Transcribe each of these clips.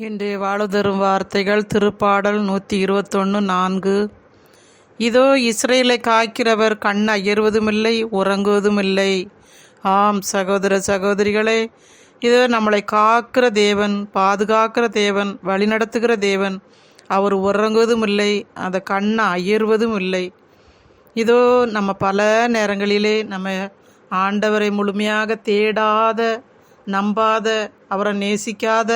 இன்றைய வாழுதரும் வார்த்தைகள் திருப்பாடல் நூற்றி இருபத்தொன்று நான்கு. இதோ இஸ்ரேலை காக்கிறவர் கண் அயர்வதுமில்லை உறங்குவதுமில்லை. ஆம் சகோதர சகோதரிகளே இதோ நம்மளை காக்கிற தேவன் பாதுகாக்கிற தேவன் வழிநடத்துகிற தேவன் அவர் உறங்குவதும் இல்லை அந்த கண்ணை அயர்வதும் இல்லை இதோ நம்ம பல நேரங்களிலே நம்ம ஆண்டவரை முழுமையாக தேடாத நம்பாத அவரை நேசிக்காத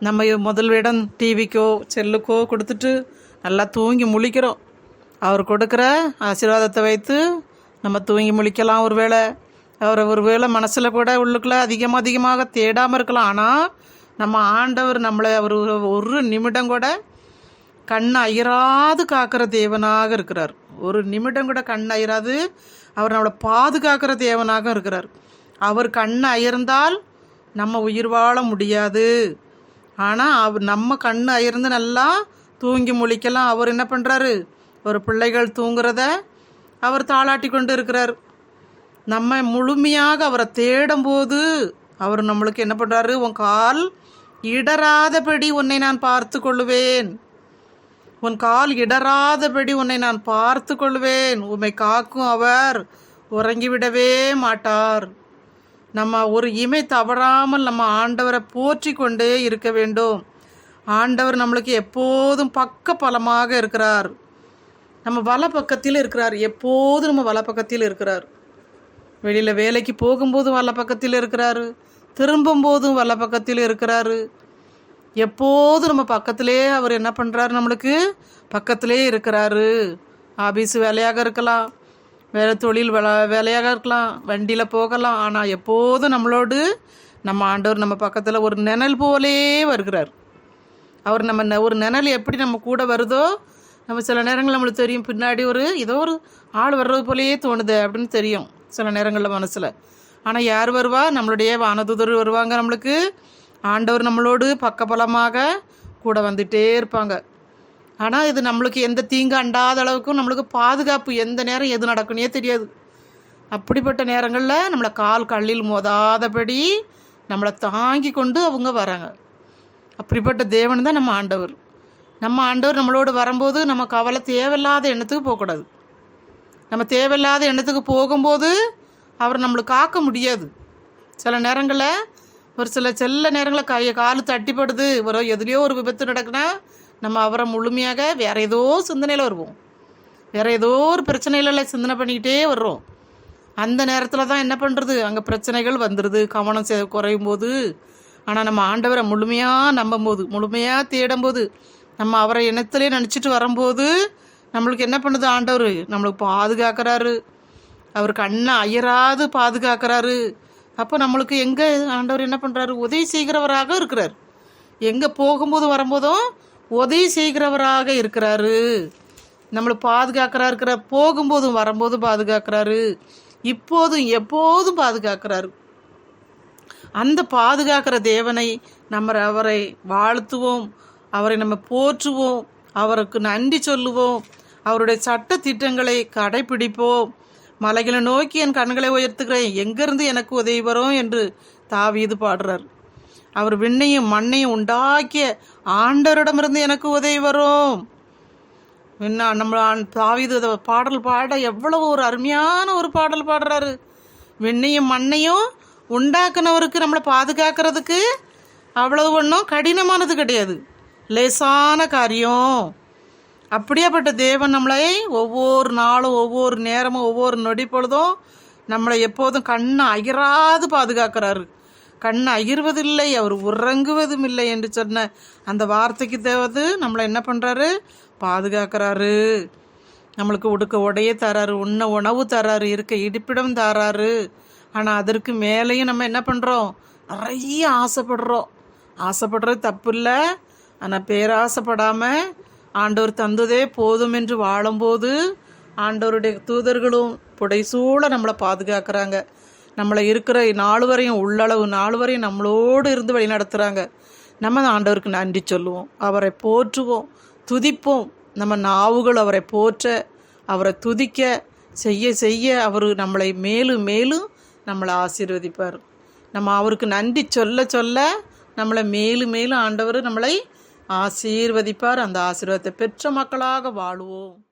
நம்ம முதலிடம் டிவிக்கோ செல்லுக்கோ கொடுத்துட்டு நல்லா தூங்கி முழிக்கிறோம். அவர் கொடுக்குற ஆசீர்வாதத்தை வைத்து நம்ம தூங்கி முழிக்கலாம் ஒரு வேளை அவரை ஒரு வேளை மனசில் கூட உள்ளுக்குள்ள அதிகமாக அதிகமாக தேடாமல் இருக்கலாம். ஆனால் நம்ம ஆண்டவர் நம்மளை அவர் ஒரு- ஒரு நிமிடம் கூட கண் அயராது காக்கிற தேவனாக இருக்கிறார். ஒரு நிமிடம் கூட கண் அயராது அவர் நம்மளை பாதுகாக்கிற தேவனாக இருக்கிறார். அவர் கண் அயர்ந்தால் நம்ம உயிர் வாழ முடியாது. ஆனால் அவர் நம்ம கண் அயர்ந்து நல்லா தூங்கி முழிக்கலாம். அவர் என்ன பண்ணுறாரு ஒரு பிள்ளைகள் தூங்குறத அவர் தாளாட்டி கொண்டு இருக்கிறார். நம்ம முழுமையாக அவரை தேடும்போது அவர் நம்மளுக்கு என்ன பண்ணுறாரு உன் கால் இடராதபடி உன்னை நான் பார்த்து கொள்ளுவேன். உன் கால் இடராதபடி உன்னை நான் பார்த்து கொள்வேன் உம்மை காக்கும் அவர் உறங்கிவிடவே மாட்டார். நம்ம ஒரு இமை தவறாமல் நம்ம ஆண்டவரை போற்றி கொண்டே இருக்க வேண்டும். ஆண்டவர் நம்மளுக்கு எப்போதும் பக்க பலமாக இருக்கிறார். நம்ம வல பக்கத்தில் இருக்கிறார். எப்போதும் நம்ம வல பக்கத்தில் இருக்கிறார். வெளியில் வேலைக்கு போகும்போது வல பக்கத்தில் இருக்கிறாரு. திரும்பும்போதும் வல பக்கத்தில் இருக்கிறாரு. எப்போதும் நம்ம பக்கத்திலே அவர் என்ன பண்ணுறாரு நம்மளுக்கு பக்கத்திலே இருக்கிறாரு. ஆபீஸ் வேலையாக இருக்கலாம். வேறு தொழில் வேலை வேலையாக இருக்கலாம் வண்டியில் போகலாம். ஆனால் எப்போதும் நம்மளோடு நம்ம ஆண்டவர் நம்ம பக்கத்தில் ஒரு நிழல் போலே வருகிறார். அவர் நம்ம நெ- ஒரு நிழல் எப்படி நம்ம கூட வருதோ நம்ம சில நேரங்கள் நம்மளுக்கு தெரியும் பின்னாடி ஒரு ஏதோ ஒரு ஆள் வர்றது போலேயே தோணுது அப்படின்னு தெரியும் சில நேரங்களில் மனசில். ஆனால் யார் வருவா? நம்மளுடைய வானதூதர் வருவாங்க நம்மளுக்கு. ஆண்டவர் நம்மளோடு பக்கபலமாக கூட வந்துட்டே இருப்பாங்க. ஆனால் இது நம்மளுக்கு எந்த தீங்கு அண்டாத அளவுக்கு நம்மளுக்கு பாதுகாப்பு எந்த நேரம் எது நடக்குன்னே தெரியாது. அப்படிப்பட்ட நேரங்களில் நம்மளை கால் கல்லில் மோதாதபடி நம்மளை தாங்கி கொண்டு அவங்க வராங்க. அப்படிப்பட்ட தேவன் தான் நம்ம ஆண்டவர். நம்ம ஆண்டவர் நம்மளோடு வரும்போது நம்ம கவலை தேவையில்லாத எண்ணத்துக்கு போகக்கூடாது. நம்ம தேவையில்லாத எண்ணத்துக்கு போகும்போது அவர் நம்மளுக்கு காக்க முடியாது. சில நேரங்களில் ஒரு சில செல்ல நேரங்களில் கையை காலு தட்டிப்படுது. ஒரு எதுலேயோ ஒரு விபத்து நடக்குன்னா நம்ம அவரை முழுமையாக வேற ஏதோ சிந்தனையில் வருவோம். வேற ஏதோ ஒரு பிரச்சனையில சிந்தனை பண்ணிக்கிட்டே வர்றோம். அந்த நேரத்தில் தான் என்ன பண்ணுறது அங்கே பிரச்சனைகள் வந்துடுது கவனம் செ குறையும் போது ஆனால் நம்ம ஆண்டவரை முழுமையாக நம்பும்போது முழுமையாக தேடும்போது நம்ம அவரை இனத்திலே நினச்சிட்டு வரும்போது நம்மளுக்கு என்ன பண்ணுது ஆண்டவர்? நம்மளுக்கு பாதுகாக்கிறாரு. அவர் கண்ணை அயராது பாதுகாக்கிறாரு. அப்போ நம்மளுக்கு எங்கே ஆண்டவர் என்ன பண்ணுறாரு உதவி செய்கிறவராக இருக்கிறார். எங்கே போகும்போது வரும்போதும் உதவி செய்கிறவராக இருக்கிறாரு. நம்மளை பாதுகாக்கிறா இருக்கிற போகும்போதும் வரும்போதும் பாதுகாக்கிறாரு. இப்போதும் எப்போதும் பாதுகாக்கிறாரு. அந்த பாதுகாக்கிற தேவனை நம்ம அவரை வாழ்த்துவோம். அவரை நம்ம போற்றுவோம். அவருக்கு நன்றி சொல்லுவோம். அவருடைய சட்ட திட்டங்களை கடைபிடிப்போம். மலைகளை நோக்கி என் கண்களை உயர்த்துகிறேன். எங்கிருந்து எனக்கு உதவி வரும் என்று தாவீது பாடுறார். அவர் விண்ணையும் மண்ணையும் உண்டாக்கிய ஆண்டவரிடமிருந்து எனக்கு உதவி வரும். என்ன நம்ம தாவித பாடல் பாட எவ்வளவு ஒரு அருமையான ஒரு பாடல் பாடுறாரு. விண்ணையும் மண்ணையும் உண்டாக்குனவருக்கு நம்மளை பாதுகாக்கிறதுக்கு அவ்வளவு ஒன்றும் கடினமானது கிடையாது. லேசான காரியம். அப்படியாப்பட்ட தேவன் நம்மளை ஒவ்வொரு நாளும் ஒவ்வொரு நேரமும் ஒவ்வொரு நொடி பொழுதும் நம்மளை எப்போதும் கண்ணை அகிராது பாதுகாக்கிறாரு. கண் அகிர்வதில்லை அவர் உறங்குவதும் இல்லை என்று சொன்ன அந்த வார்த்தைக்கு தேவது நம்மளை என்ன பண்ணுறாரு பாதுகாக்கிறாரு. நம்மளுக்கு உடுக்க உடைய தராரு உண்ண உணவு தராரு இருக்க இடிப்பிடம் தராரு. ஆனால் அதற்கு மேலேயும் நம்ம என்ன பண்ணுறோம் நிறைய ஆசைப்படுறோம். ஆசைப்படுறது தப்பு இல்லை ஆனால் பேராசைப்படாமல் ஆண்டவர் தந்ததே போதும் என்று வாழும்போது ஆண்டவருடைய தூதர்களும் புடைசூழ நம்மளை பாதுகாக்கிறாங்க. நம்மளை இருக்கிற நாலு வரையும் உள்ளளவு நாலு வரையும் நம்மளோடு இருந்து வழி நடத்துகிறாங்க நம்ம ஆண்டவருக்கு நன்றி சொல்லுவோம். அவரை போற்றுவோம். துதிப்போம். நம்ம நாவுகள் அவரை போற்ற அவரை துதிக்க செய்ய செய்ய அவர் நம்மளை மேலும் மேலும் நம்மளை ஆசீர்வதிப்பார். நம்ம அவருக்கு நன்றி சொல்ல சொல்ல நம்மளை மேலும் மேலும் ஆண்டவர் நம்மளை ஆசீர்வதிப்பார். அந்த ஆசீர்வாதத்தை பெற்ற மக்களாக வாழுவோம்.